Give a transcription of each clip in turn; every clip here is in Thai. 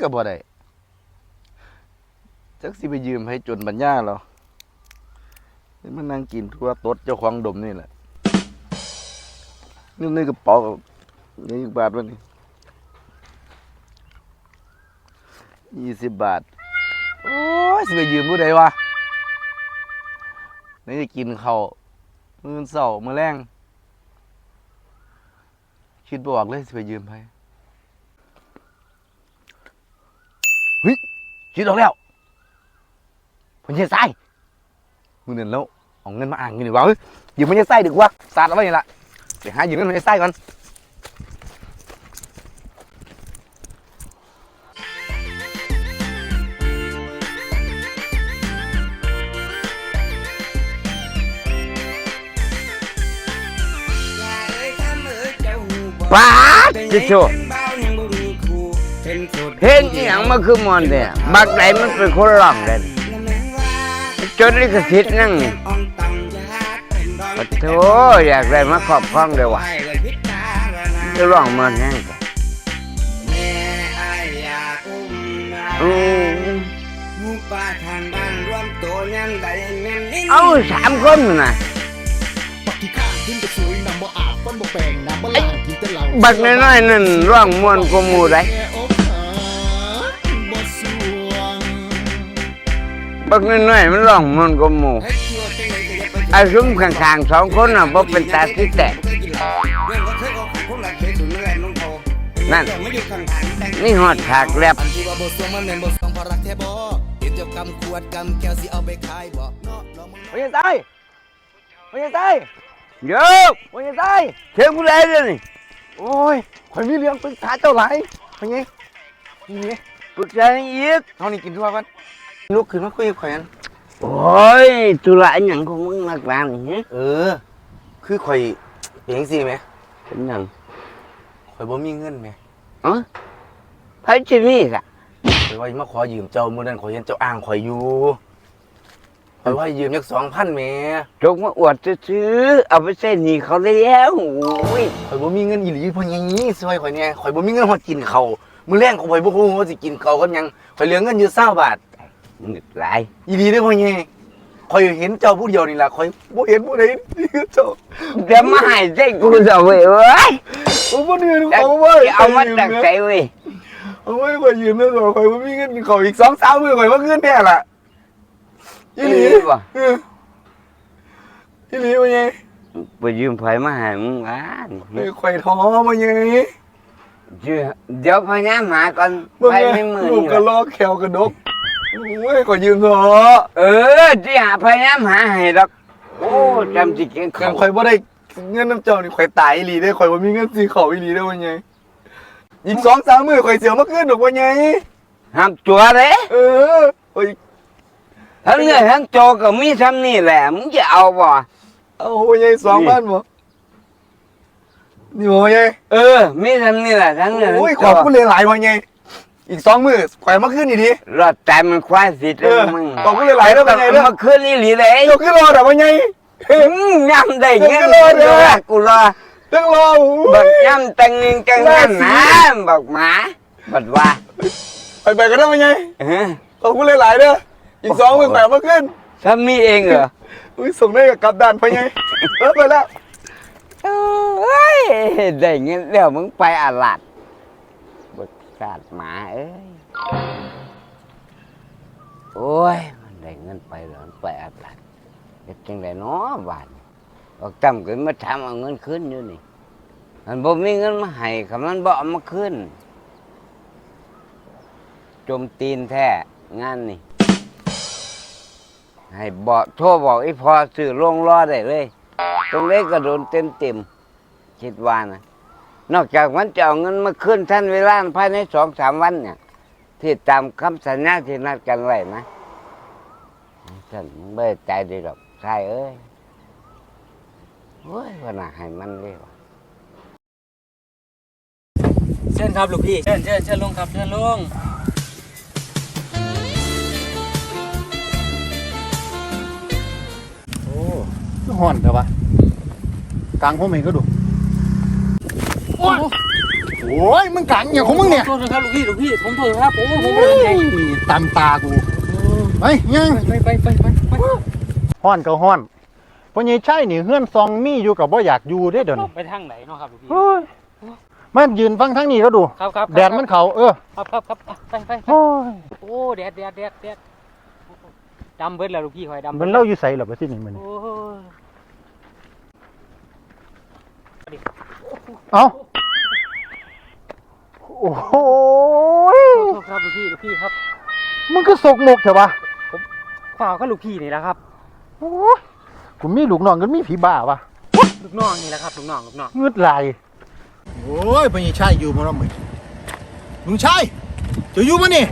ก็บ่ได้จักสิไปยืมไผจนปัญญาเรอเห็นมันนั่งกินทั่วตดเจ้าของดมนี่แหละนี่ในกระเป๋านี่อีกบาทวะนี่ยี่สิบบาท โอ้ยสิไปยืมผู้ใดวะนี่จะกินข้าวมือเช้ามือแรงคิดบอกเลยสิไปยืมไผเฮ้ย คิดออกแล้วพญาไส้มือเดินแล้วเอาเงินมาอ่างเงินดีกว่าเฮ้ยยืมพญาไส้ดีกว่าสาดเอาไว้นี่ละไปหายืมเงินพญาไส้ก่อนป้าดจิโช เพลงอีหยังมาคือมอนเนี่ยบักไหนมันเป็นคนร้องเด่นจดลิขสิทธิ์นั่งนี่ปะโถอยากได้มาครอบครองเลยว่ะจะร้องมันแห้งกว่าอืมเอาสามคนน่ะปักที่ข้างขึ้นจะสวยนำบ่อาบต้นบ่แปลงนำบ่ลางกินแต่เหล่าบักน้อยๆนั่นร้องมวนกว่าหมู่ได้ บักน้อยๆมันร้องมวนกว่าหมู่อาซุ้มข้างๆสองคนน่ะบ่เป็นตาที่แตกนั่น นี่ฮอดฉากแรปอันที่ว่าบ่สวงมันแม่นบ่สวงเพราะรักแท้บ่ติดเจ้ากำขวดกำแก้วสิเอาไปขายบ่เนาะลองมึงพญาไส้พญาไส้เยอะพญาไส้เชิงผู้ใดเลยนี่โอ้ยข่อยมีเรื่องปรึกษาเจ้าหลายพญานี่นี่ปรึกษาอีกเฮานี่กินทั่วกัน ลุกขึ้นมาคุยกับข่อยกันโอ้ยธุระอหย่างของมึงนักหนานี่ฮะเออ คือข่อยเป็นจังซี่แหมเป็นหยังข่อยบ่มีเงินแหมเอ๋อไผสิมีล่ะข่อยว่าสิมาขอยืมเจ้ามื้อนั้นข่อยเห็นเจ้าอ้างข่อยอยู่ข่อยว่าให้ยืมจัก2,000แหมจงมาอวดซื้อๆเอาไปใช้หนี้เขาแล้วโอ้ยข่อยบ่มีเงินอีหลีเพิ่นอย่างนี้ซอยข่อยแหน่ข่อยบ่มีเงินฮอดกินข้าวมื้อแรงข่อยบ่ฮู้ว่าสิกินข้าวกับหยังข่อยเหลือเงินอยู่20บาท มึงหลายอีหลีเด้อพ่อใหญ่ข่อยเห็นเจ้าผู้เดียวนี่ล่ะข่อยบ่เห็นผู้ใดนี่คือเจ้าเดี๋ยวมาให้ใจกูจะเว้ยเอ้ยผมบ่เดือนจะเขาว่าเอามาจากใจเว้ยเอาไว้ข่อยยืมเด้อข่อยบ่มีเงินกินข้าวอีก2-3มื้อข่อยบ่เงินแน่ล่ะอีหลีอีหลีบ่เอออีหลีพ่อใหญ่ไปยืมไผมาให้มึงอ่านเฮ้ยข่อยท้อพ่อใหญ่เดี๋ยวเดี๋ยวพญาหมาก่อนเบิ่งไปแม่ไม่มือลูกนี่ก็ล่ะลอกแขวกระดก โอ้ยข่อยยืมเถอะเออที่หาพยายามหาให้ดอกโอ้จำจิเก่งคัเขานข่อยบ่ได้เงินน้ำเจ้านี่ข่อยตายอีหลีเด้อข่อยบ่มีเงินซื้อข้าวอีหลีเด้อพ่อใหญ่อีก2-3มื้อข่อยสิเอามาคืนดอกพ่อใหญ่ห้ามตัวเลยเออข่อยทั้งเงินทั้งโจก็มีทำนี่แหละมึงจะเอาบ่เอาพ่อใหญ่2,000บ่นี่บ่พ่อใหญ่เออมีทำนี่แหละทั้งเงินทั้งโอ้ยโจขอบคุณหลายๆพ่อใหญ่ อีก2มื้อข่อยมาคืนอีกทีรอดแต่มันควายสิเอเด้อมึงขอบคุณหลายๆเด้อพ่อใหญ่เด้อมาคืนนี่หลีเลยเจ้าคือรอดอะพ่อใหญ่อืมย่ำได้เงินเดี๋ยวก็รอเดี๋ยวกูรอจังรอโอ้บัยกย่ำตังนึงจังนั้นนะบักหมาบัดว่าไปไปกันได้พ่อใหญ่เออขอบคุณหลายๆเด้ออีก2มื้อข่อยมาคืนทำนี่เองเหรออุ้ยส่งได้กับกลับด้านพ่อใหญ่เออไปแล้วโอ้ยได้เงินแล้วมึงไปอาลาด บดกาดหมาเอ้ย โอ้ย มันได้เงินไปแล้วมันไปอาลาดเฮ็ดจังไดเนาะบานี้อกจำกันมาถามเอาเงินคืนอยู่นี่ มันบ่มีเงินมาให้คำมันบ่เอามาคืนจมตีนแท้งานนี่ ให้บอกโทรบอกไอ้พอซื้อลงรอได้เลย ตรงเล็กก็โดนเต็มเต็มคิดว่านะ นอกจากมันจะเอาเงินมาขึ้นท่านเวลาภายในสองสามวันเนี่ย ที่ตามคำสัญญาที่นัดกันไว้นะท่านไม่ได้ใจดีหรอกใช่เอ้ยโอ้ยว่าน่าให้มันเลยว่ะเชิญครับลูกพี่เชิญเชิญเชิญลงครับเชิญลงโอ้ห่อนเถอะวะกลางห้องเองก็ดู โอ้ยโอ้ยมึงกังอย่างของมึงเนี่ยโทษนะครับลูกพี่ลูกพี่ผมโทษครับโอ้ผมไม่ได้ตั้งใจตามตากูไปยังไปไปไปไปไปห้อนก็ห้อนพ่อใหญ่ใช่นี่เฮือนซองมีอยู่กับบ่อยากอยู่ได้เดี๋ยวนี้ไปทางไหนเนาะครับลูกพี่เฮ้ยมันยืนฟังทั้งนี้ก็ดูครับครับแดดมันเขาเออครับครับครับไปไปไปโอ้ยโอ้แดดแดดแดดแดดดำเบิดแล้วลูกพี่คอยดำมันเล่าอยู่ใส่หรอไปที่นี่มันโอ้เอ้าโอ้โหยโทษครับลูกพี่ลูกพี่ครับ มึงก็สกมกเถอะวะเปล่าก็ลูกพี่นี่แหละครับ โอ้ยกูมีลูกน้องก็มีผีบ้าวะลูกน้องนี่แหละครับลูกน้องลูกน้องงึดลายโอ้ยพ่อใหญ่ใช่อยู่มาแล้วมึงลุงชายจะอยู่มานี่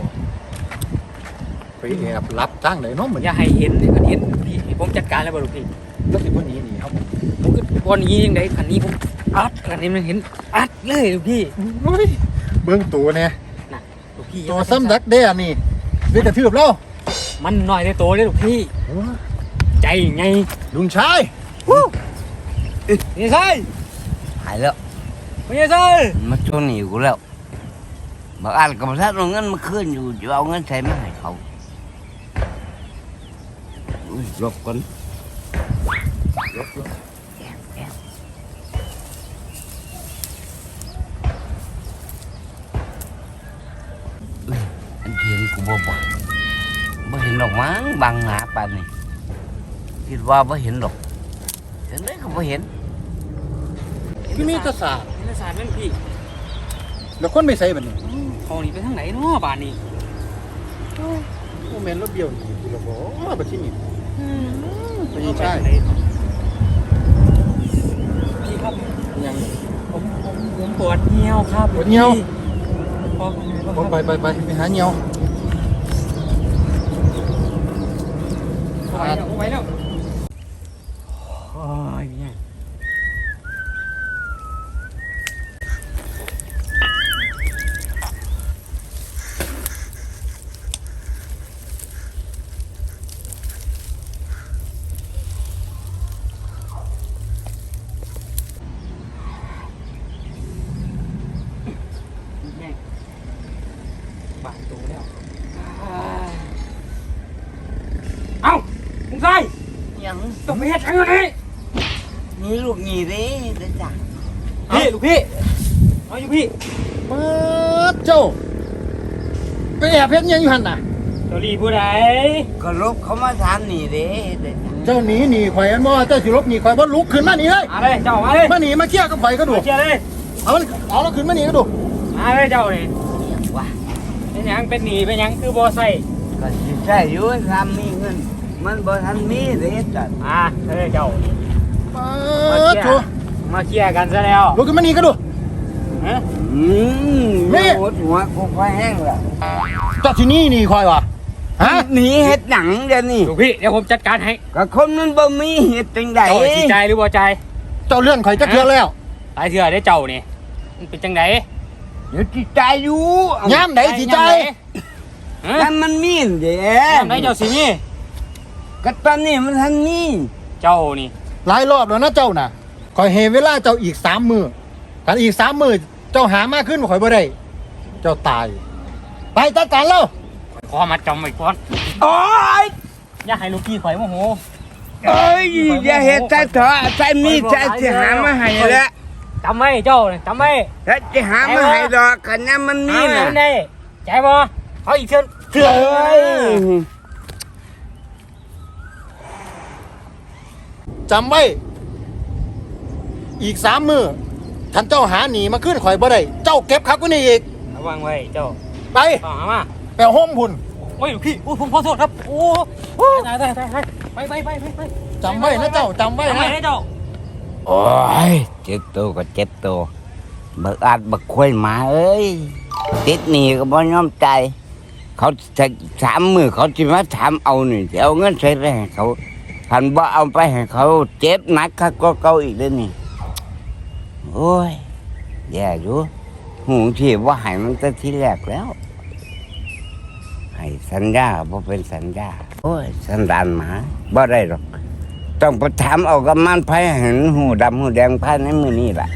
ไปแอบรับตั้งไหนเน้องเหมือนอย่าให้เห็นเลยคันเห็นพี่ให้ผมจัดการแล้วบ่ลูกพี่แล้วสิวันนี้นี่ครับผมก็วันนี้ยังไงคันนี้ผมอัดคันนี้มันเห็นอัดเลยลูกพี่เฮ้ย เบื้องตัวเนี่ยลูกพี่ตัวซ้ำดักแด้นี่เวกระทืบแล้วมันหน่อยในโตเลยลูกพี่โอ้ยใจไงลุงชายนี่ใช่หายแล้วไม่ใช่มาชนหนีกูแล้วบอกอ่านกับท่านเอาเงินมาคืนอยู่จะเอาเงินใส่มาให้เขาอุ้ยหลบก่อนหลบหลบแอบแอบอุ้ยอันเทียน กูบ่บ่บ่เห็นดอกมั้งบังหนาปานนี่คิดว่าบ่เห็นดอกเห็นไหมก็บ่เห็นที่มีแตะสาดเอกสารนั่นพี่แล้วคนไม่ใส่แบบนี้เขาหนีไปทางไหนเนาะบ้านนี้โอ้แมนรถเบี้ยวนี่กูระบอกมาแบบที่นี่ไม่ใช่พี่ครับยังผมผมผมปวดเหี่ยวครับปวดเหี่ยวพอบ่ไปไปไปไปหาเงียว ไปแล้วไปแล้ว มึงใส่ยังต้องไปเฮ็ดทางนี้นี่ลูกหนีเด้เด้อจ้ะพี่ลูกพี่เอาอยู่พี่เปิดเจ้าไปแอบเพ็ดยังอยู่หันน่ะเจ้าลีผู้ใดก็ลบเขามาถามหนีเด้เด้อจ้ะเจ้าหนีหนีข่อยอันบ่เจ้าสิลบหนีข่อยบ่ลุกขึ้นมาหนีเลยมาเลยเจ้ามาเลยมาหนีมาเคลียร์กับข่อยก็ดูมาเชียร์เลยเอามันเอาแล้วขึ้นมาหนีก็ดูมาเลยเจ้านี่ว่าเป็นหยังเป็นหนีเป็นหยังคือบ่ใส่ก็สิใช่อยู่ทำมีเงิน มันบ่ทันมีเด้อจ้ะมาเลยเจ้าเปิมาดเชียโถ่ร์มาเชียร์กันซะแล้วลุกขึ้นมาหนีก็ดูฮะอืมนี่โหดหัวกูค่อยแห้งแล้วเจ้าที่นี่หนีข่อยวะฮะหนีเฮ็ดหนังเดี๋ยวนี้ลูกพี่เดี๋ยวผมจัดการให้ก็คนมันบ่มีเฮ็ดจังได๋เจ้าสิใจหรือบ่ใจ เจ้าเลื่อนข่อยจะเคลียร์แล้วตายเถื่อได้เจ้านี่มันเป็นจังไดเดี๋ยวสิใจอยู่ย้ำไหนสิใจฮะถ้ามันมีเด้ยามไหนเจ้าสิมี ก็ตอนนี้มันทันมีเจ้านี่หลายรอบแล้วนะเจ้าน่ะข่อยเฮเวลาเจ้าอีกสามมือถ้าอีกสามมือเจ้าหามากขึ้นข่อยบ่ได้ เจ้าตาย ไปจัดการแล้วขอมาจำไว้ก่อนโอ๊ยอย่าให้ลูกพี่ข่อยโมโหเอ้ยอย่าเฮ็ดใจเถอะใจมีใจสิหามาให้แล้วจำไว้เจ้านี่จำไว้แล้วจะหามาให้ดอกคันนั้นมันมีนี่น่ะนะได้ใจบ่เอาอีกเชิญเถื่อ จำไว้ อีกสามมือท่านเจ้าหาหนีมาขึ้นข่อยบ่ได้ เจ้าเก็บคักกูนี่อีก ระวังไว้เจ้าไปต่อหามาไปห้องพุ่นโอ้ยลูกพี่โอ้ยผมขอโทษครับโอ้โหตายตายตายตายไปไปไปไปไปจำไว้นะเจ้าจำไว้ทำไมนะนะเจ้าโอ้ยเจ็บตัวก็เจ็บตัวบักอาจบักควยหมาเอ้ยติดหนี้ก็บ่ยอมใจายเขาจะสามมือเขาจะมาถามเอานี่จะเอาเงินใส่ไปให้เขา พันบ่เอาไปให้เขาเจ็บหนักคักก็เก่าอีกเลยนี่ โอ้ยแย่อยู่หูที่ว่าให้มันแต่ทีแรกแล้วให้สัญญาบ่เป็นสัญญา โอ้ย สันดานหมาบ่ได้หรอก ต้องไปถามเอากับมันไผเห็นหูดำหูแดงภายในมือนี่แหละ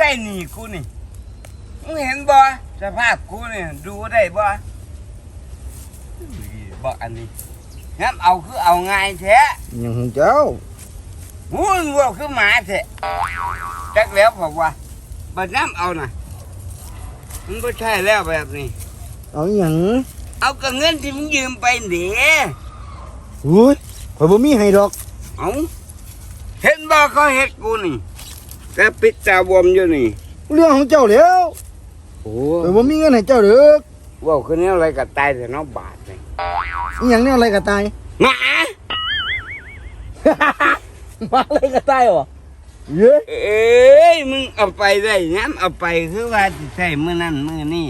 ใช่หนีกูนี่มึงเห็นบ่สภาพกูเนี่ยดูได้บ่บอกอันนี้งั้นเอาคือเอาง่ายแท้ยังของเจ้าหูงัวคือหมาแท้จักแล้วบอกว่าบัดน้ำเอาน่ะมันก็ใช่แล้วแบบนี้เอาหยังเอากับเงินที่มึงยืมไปเดี๋ยอุ้ยข่อยบ่มีให้ดอก เอาเห็นบ่เขาเฮ็ดกูนี่ แต่ปิดตาบวมอยู่นี่ เรื่องของเจ้าแล้วโอ้ข่อยบ่มีเงินให้เจ้าเด้อว่าคือแนวอะไรก็ตายแต่เนอกบาทเลยอีหยังแนวอะไรก็ตาย หมามาอะไรก็ตายเหรอเย้ยเอ้ยมึงเอาไปได้ย้ำเอาไปคือว่าสิใช่มื้อนั้นมื้อนี้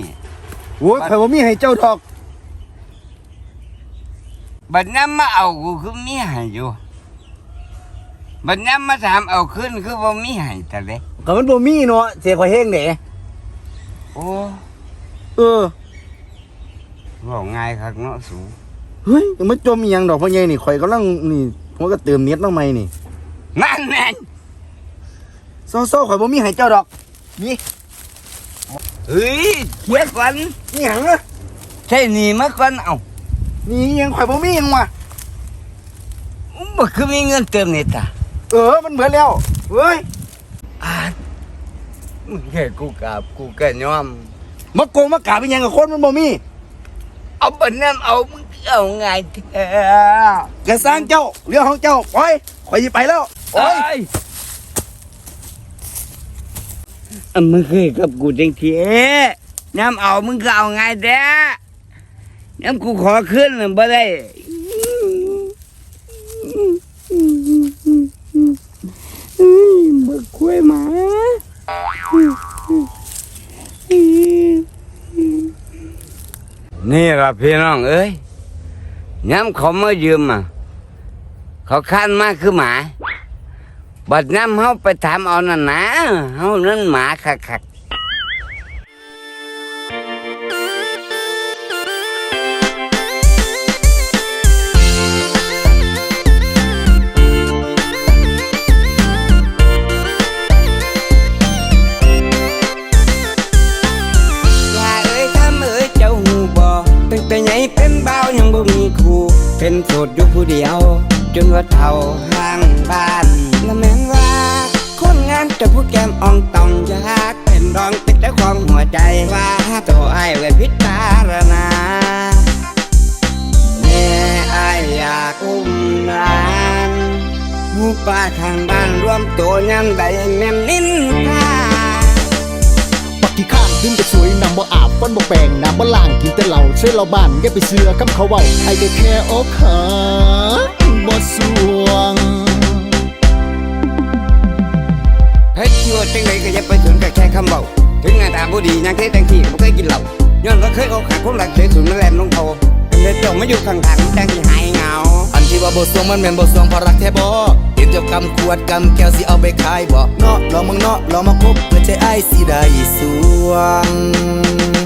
โอ้ยข่อยบ่มีให้เจ้าดอก บัดน้ำมาเอากูคือมีให้อยู่ บัดน้ำมาถามเอาขึ้นคือบ่มีให้แต่เด้ก็มันบ่มีเนาะเสียข่อยเฮงเด้โอ้เออบอกง่ายคักเนาะสูเฮ้ยยังไม่จมอีหยังดอกพ่อใหญ่นี่ข่อยกำลังนี่ผมก็เติมเน็ตมาใหม่นี่นั่นแน่นเศร้าๆข่อยบ่มีให้เจ้าดอกนี่เฮ้ยเทียก่อนอีหยังอะใช่หนี่มาก่อนเอานี่อีหยังข่อยบ่มีหยังว่ะบ่คือมีเงินเติมเน็ตอะ เออ มันเบิดแล้วเฮ้ยอ่านมึงแค่กูกราบกูก็ยอมมาโกงมากราบอีหยังกับคนมันบ่มีเอาบัดน้ำเอามึงเอาง่ายแท้กระสร้างเจ้าเรื่องของเจ้าปล่อยข่อยสิไปแล้วโอ้ยอะมึงเคยกับกูจังทีน้ำเอามึงก็เอาง่ายแท้น้ำกูขอขึ้นน่ะบ่ได้ นี่ล่ะพี่น้องเอ้ยย้ำเขามายืมอะ เขาคันมากคือหมา บัดน้ำเขาไปถามเอานั่นนะเขานั่นหมาคักๆ จะผู้แก้มอ่องตองอยากเป็นรองติดเจ้าของหัวใจว่าตัวไอ้ายไว้พิจารณาแม่ไอ้อยากอุ้มนานหมูป่าข้างบ้านรวมตัวยังได้แม่นนินทาปักที่ข้างขึ้นก็สวยนำบ่อาบฟันบ่แปลงน้ำบ่ล่างกินแต่เหล้าเสื้อเราบ้านอย่าไปเสือคำเขาเว้าไอ้ก็แค่อกหักบ่สวง เฮ้ยที่ว่าจังไดก็อย่าไปสนกับแค่คำเบาถึงหน้าตาบ่ดียังเคยแต่งที่ผมเคยกินเหล้าย้อนว่าเคยอกหักคนรักเสียสูญมาแลมลงโถเป็นเด็กจ้องมาอยู่ข้างแต่งที่หายเหงา อันที่ว่าบทสวงมันแม่นบทสวงพอรักแท้บ่เห็นเจ้ากำขวดกำแก้วสิเอาไปขายบ่เนาะลองมึงเนาะลองมาคบเพื่อใจอ้สิได้สวง